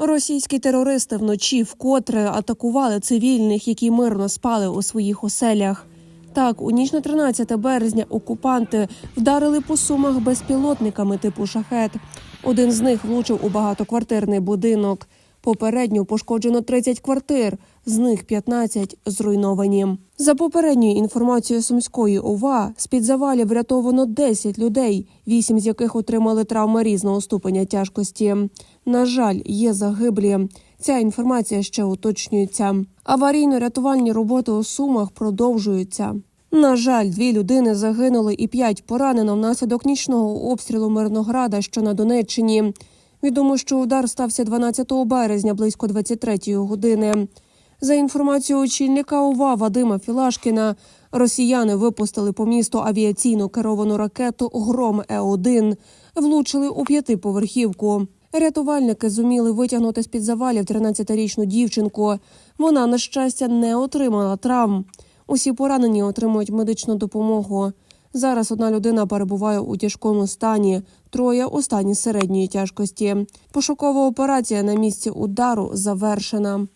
Російські терористи вночі вкотре атакували цивільних, які мирно спали у своїх оселях. Так, у ніч на 13 березня окупанти вдарили по сумах безпілотниками типу шахет. Один з них влучив у багатоквартирний будинок. Попередньо пошкоджено 30 квартир, з них 15 зруйновані. За попередньою інформацією сумської ОВА, з під завалів врятовано 10 людей, вісім з яких отримали травми різного ступеня тяжкості. На жаль, є загиблі. Ця інформація ще уточнюється. Аварійно-рятувальні роботи у Сумах продовжуються. На жаль, дві людини загинули і п'ять поранено внаслідок нічного обстрілу Мирнограда, що на Донеччині. Відомо, що удар стався 12 березня близько 23 години. За інформацією очільника ОВА Вадима Філашкіна, росіяни випустили по місту авіаційно керовану ракету Гром Е-1, влучили у п'ятиповерхівку. Рятувальники зуміли витягнути з під завалів 13-річну дівчинку. Вона, на щастя, не отримала травм. Усі поранені отримують медичну допомогу. Зараз одна людина перебуває у тяжкому стані, троє у стані середньої тяжкості. Пошукова операція на місці удару завершена.